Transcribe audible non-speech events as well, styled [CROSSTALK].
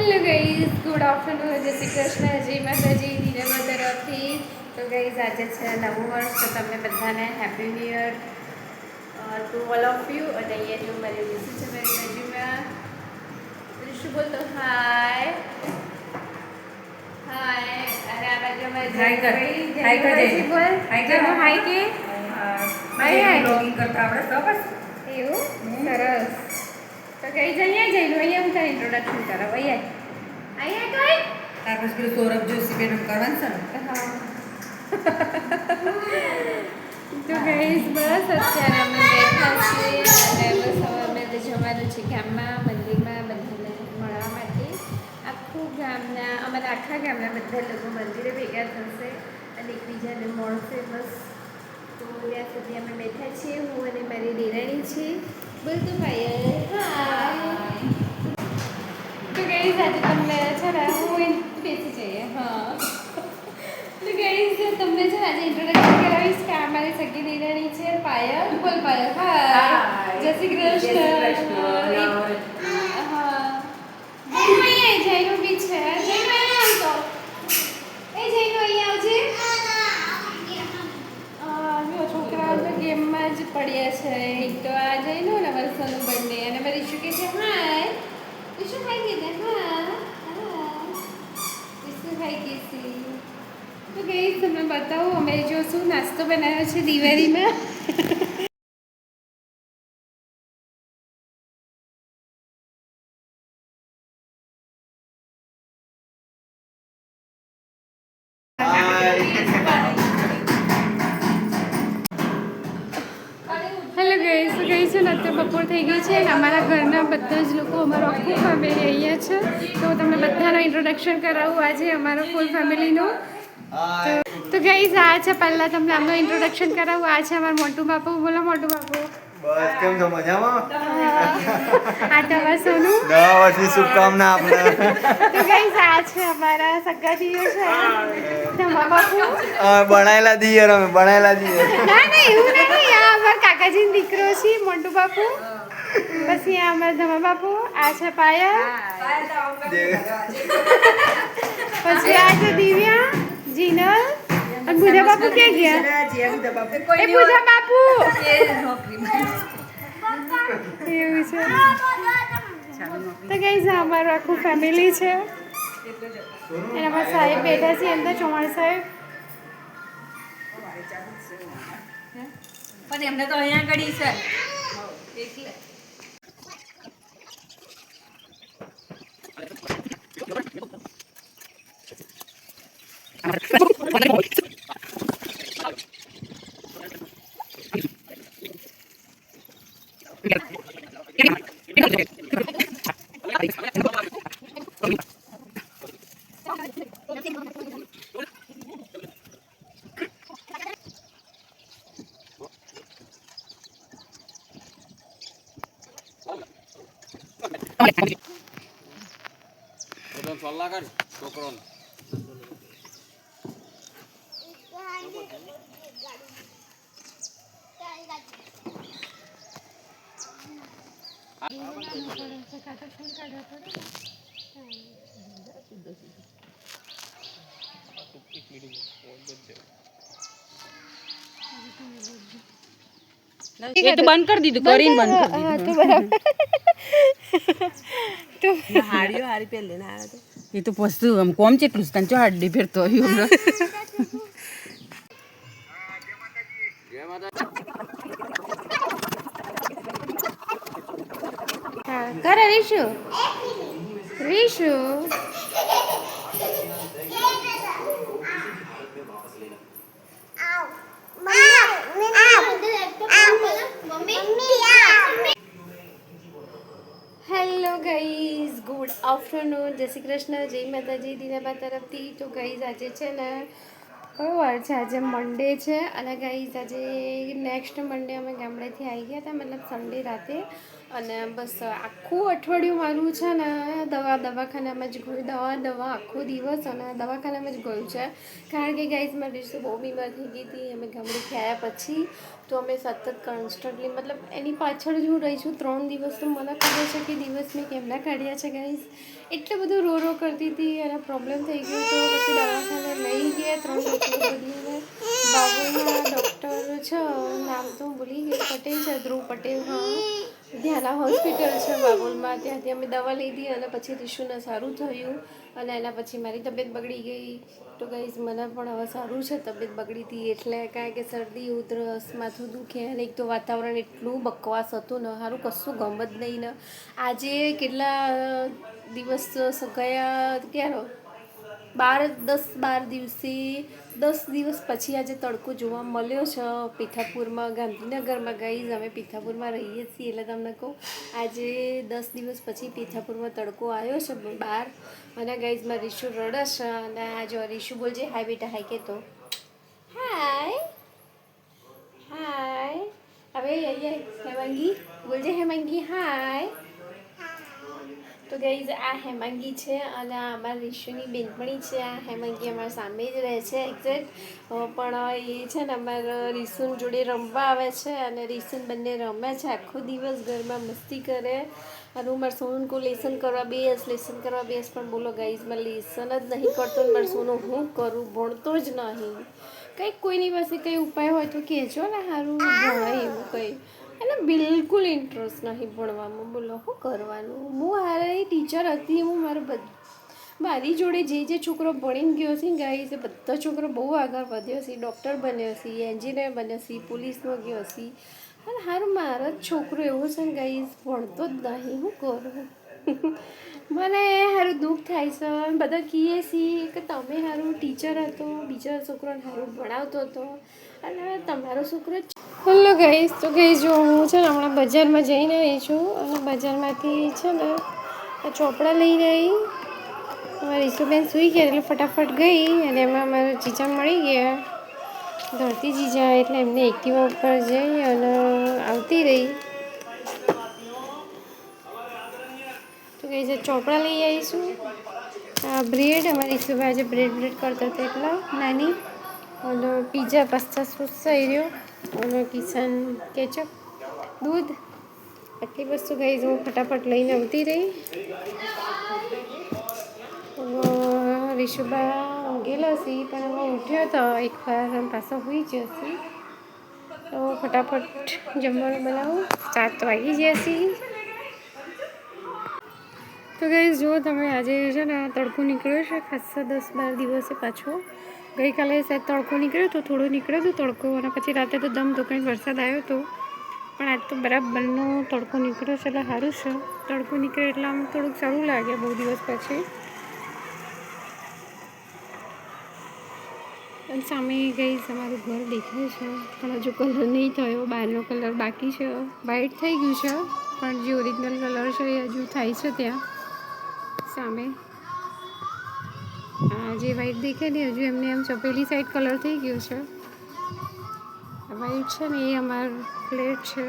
Hello guys good afternoon જય શ્રી કૃષ્ણ જય માતાજી નીરવ તરફથી તો ગઈઝ આજે છે નવું વર્ષ. તો તમને બધાને happy new year to all of you અને અહીંયા જો મારી ઋષિ છે મારી બાજુમાં ઋષુ બોલતો? હાય હાય અને આ બાજુ અમારી Hi કર. જયભાઈ. કર હાય કર. હાય કે હાય હાય કરતા આપણે ખબર એવું? સરસ. તો કઈ જઈએ જઈને અહીંયા હું તારી ઇન્ટ્રોડક્શન કરાવ. અહીંયા અહીંયા કઈ? તાર પછી પેલું સૌરભ જોશી બેન કરવાનું છે તો ગઈસ બસ અત્યારે અમે બેઠા છીએ અને બસ હવે અમે તો જવાનું છે ગામમાં મંદિરમાં બધાને મળવા માટે. આખું ગામના અમારા આખા ગામના બધા લોકો મંદિરે ભેગા થશે અને એકબીજાને મળશે બસ. તો ત્યાં સુધી અમે બેઠા છીએ. હું અને મારી દેરાણી છે બોલતું ભાઈ તો ગઈ સાથે તમને છે ને હું બેસી જઈએ. હા. તો ગઈ તમને છે ને આજે ઇન્ટ્રોડક્શન કરાવીશ કે આ મારી સગી દેરાણી છે પાયલ. બોલ પાયલ હા જય શ્રી કૃષ્ણ. હા. જયનું અહીંયા જયનું બી છે જયનું અહીંયા આવતો એ જયનું અહીંયા આવજે હા, જો છોકરાઓ તો પડ્યા છે. એક તો આ જઈનું ને વર્ષોનું બર્થડે અને મારી ઈશુ કે છે હાય ઈશુ હાય કીધે હા ઈશુ ગઈ છે તો ગઈ તમને બતાવું, અમે જો શું નાસ્તો બનાવ્યો છે દિવાળીમાં હેલો ગઈ શું ગઈ છે ને, અત્યારે બપોર થઈ ગઈ છે અમારા ઘરના બધા જ લોકો અમારો આખું ફેમિલી અહીંયા છે. તો તમને બધાનું ઇન્ટ્રોડક્શન કરાવું. આજે અમારો ફૂલ ફેમિલીનું તો ગઈ આ છે પહેલાં તમને આમનું ઇન્ટ્રોડક્શન કરાવું. આ છે અમારું મોટું બાપુ. બોલો મોટું બાપુ. બસ કેમ છો? મજામાં? આ તમારું સોનું. નવા વર્ષની શુભકામના આપને. તો ગઈ આ છે અમારા સગા દીઓ છે. તમારા બાપુ. બનાયેલા દિયર અમે બનાયેલા દિયર ના ના એવું નહીં. આ અમારા કાકાજીનો દીકરો છે મોટું બાપુ. પછી આ અમારા ધમા બાપુ. આ છે પાયા પછી આ છે દિવ્યા જીનલ. અને બુધા બાપુ કે ગયા? એ બુધા બાપુ! એવું છે. તો કઈ છે અમારું આખું ફેમિલી છે? અને અમારા સાહેબ બેઠા છે અંદર ચૌહાણ સાહેબ. પણ એમને તો અહીંયા ગળી છે. એટલે. સલાહ કર છોકરોને એ તો બંધ કરી દીધું કરીને બંધ કરી હા તો બરાબર. તો હાડીઓ હારી પહેર લઈને આવ્યો તો. દીધું એ તો પસ્તું આમ કોમ ચેટલું છે? તને ચો હાડી ફેરતો આવ્યો [LAUGHS] હા કરે Rishu? Rishu? Hello guys good afternoon જય શ્રી કૃષ્ણ, જય માતાજી દીનાબા તરફથી. તો ગાઈઝ આજે છે ને કયો વાર છે? આજે મંડે છે. અને ગાઈઝ આજે નેક્સ્ટ મંડે અમે ગામડેથી આવી ગયા હતા, મતલબ સન્ડે રાતે. અને બસ આખું અઠવાડિયું મારું છે ને દવા દવાખાનામાં જ ગયું દવા દવા આખો દિવસ અને દવાખાનામાં જ ગયું છે. કારણ કે ગાઈઝ મારી તો બહુ બીમાર થઈ ગઈ હતી. અમે ગામડેથી આવ્યા પછી તો અમે સતત કોન્સ્ટન્ટલી મતલબ એની પાછળ જ હું રહી છું. ત્રણ દિવસ તો મને ખબર છે કે દિવસ મેં કેમના કાઢ્યા છે ગાઈઝ એટલું બધું રો રો કરતી હતી અને પ્રોબ્લેમ થઈ ગયો તો પછી દવાખાને લઈ ગયા ત્રણ ડૉક્ટર બદલીને બાબુના ડૉક્ટર છે, નામ તો ભૂલી ગઈ, પટેલ છે, ધ્રુવ પટેલ, હા. ધ્યાના હોસ્પિટલ છે, બાબુલમાં. ત્યાંથી અમે દવા લીધી અને પછી રિશુને સારું થયું. અને એના પછી મારી તબિયત બગડી ગઈ. તો ગાઈઝ મને પણ હવે સારું છે તબિયત બગડી હતી એટલે કારણ કે શરદી, ઉધરસ, માથું દુખે અને એક તો વાતાવરણ એટલું બકવાસ હતું ને સારું કશું ગમત નહીં ને. આજે કેટલા દિવસ ગયા ક્યારે બાર, દસ, બાર દિવસે દસ દિવસ પછી આજે તડકો જોવા મળ્યો છે. પીઠાપુરમાં, ગાંધીનગરમાં ગઈ અમે પીઠાપુરમાં રહીએ છીએ એટલે તમને કહું, આજે દસ દિવસ પછી પીઠાપુરમાં તડકો આવ્યો છે બહાર. અને ગાઈઝમાં રીશુ રડે છે અને આજે રીશુ બોલજે હાય બેટા હાય કે તો હાય હાય હવે અહીંયા હેમાંગી બોલજે હેમાંગી હાય તો ગઈઝ આ હેમાંગી છે અને આ અમારા રીશુની બેનપણી છે. આ હેમાંગી અમારા સામે જ રહે છે એક્ઝેક્ટ પણ એ છે ને અમારા રીસુન જોડે રમવા આવે છે અને રીસુન બંને રમે છે. આખો દિવસ ઘરમાં મસ્તી કરે. અને હું મારા સોનુ લેસન કરવા બેસ લેસન કરવા બેસ, પણ બોલો ગાઈઝમાં લેસન જ નહીં કરતો ને મારા સોનું હું કરું? ભણતો જ નહીં. કંઈક કોઈની પાસે કંઈ ઉપાય હોય તો કહેજો ને સારું ભણાય એવું કંઈ. એને બિલકુલ ઇન્ટરેસ્ટ નહીં ભણવામાં. બોલો શું કરવાનું? હું હારે ટીચર હતી, હું મારો બધ, મારી જોડે જે જે છોકરો ભણીને ગયો છે ગાઈ છે બધા છોકરો બહુ આગળ વધ્યો છે. ડૉક્ટર બન્યો છે એન્જિનિયર બન્યો છે પોલીસમાં ગયો છે. અને હારું મારો જ છોકરો એવો છે ને ગાઈ ભણતો જ નહીં, હું કરું? [LAUGHS] મને સારું દુઃખ થાય છે. બધા કહીએ છીએ કે તમે સારું ટીચર હતો, બીજા છોકરોને સારું ભણાવતો હતો. અને તમારો છોકરો હેલો ગઈશ તો ગઈ જો હું છે ને હમણાં બજારમાં જઈને આવી છું અને બજારમાંથી છે ને આ ચોપડા લઈને આવી. અમારી ઈસુબેન સૂઈ ગયા એટલે ફટાફટ ગઈ અને એમાં અમારા જીજા મળી ગયા. ધરતી જીજા એટલે એમને એક્ટિવા ઉપર જઈ અને આવતી રહી. તો કઈ છે ચોપડા લઈ આવીશું. બ્રેડ અમારી ઈસુભાઈ આજે બ્રેડ બ્રેડ કરતા હતા એટલા. નાની. અને પીઝા પાસ્તા સોસ થઈ રહ્યો. અને કિચન કેચઅપ દૂધ? આટલી વસ્તુ ગઈ હું ફટાફટ લઈને આવતી રહી. અને ગયેલો છે, પણ હવે ઉઠ્યો તો એકવાર પાછો હોઈ ગયો છે. તો ફટાફટ જમવાનું બનાવું. સાત વાગી જશે તો ગઈ જો તમે આજે છે ને તડકો નીકળ્યો છે, ખાસા દસ બાર દિવસે પાછો. ગઈકાલે સાહેબ તડકો નીકળ્યો તો થોડો નીકળ્યો હતો તડકો અને પછી રાતે તો દમ તો કંઈ વરસાદ આવ્યો હતો પણ આજ તો બરાબરનો તડકો નીકળ્યો છે, એટલે સારું છે. તડકો નીકળે એટલે આમ થોડુંક સારું લાગે બહુ દિવસ પછી. અને સામે ગઈ અમારું ઘર દેખાય છે. પણ હજુ કલર નહીં થયો, બહારનો કલર બાકી છે. વ્હાઈટ થઈ ગયું છે, પણ જે ઓરિજિનલ કલર છે એ હજુ થાય છે ત્યાં. સામે. જે વ્હાઈટ દેખાય ને, હજુ એમને એમ ચપેલી સાઈડ કલર થઈ ગયો છે. વ્હાઈટ છે ને, એ અમાર પ્લેટ છે.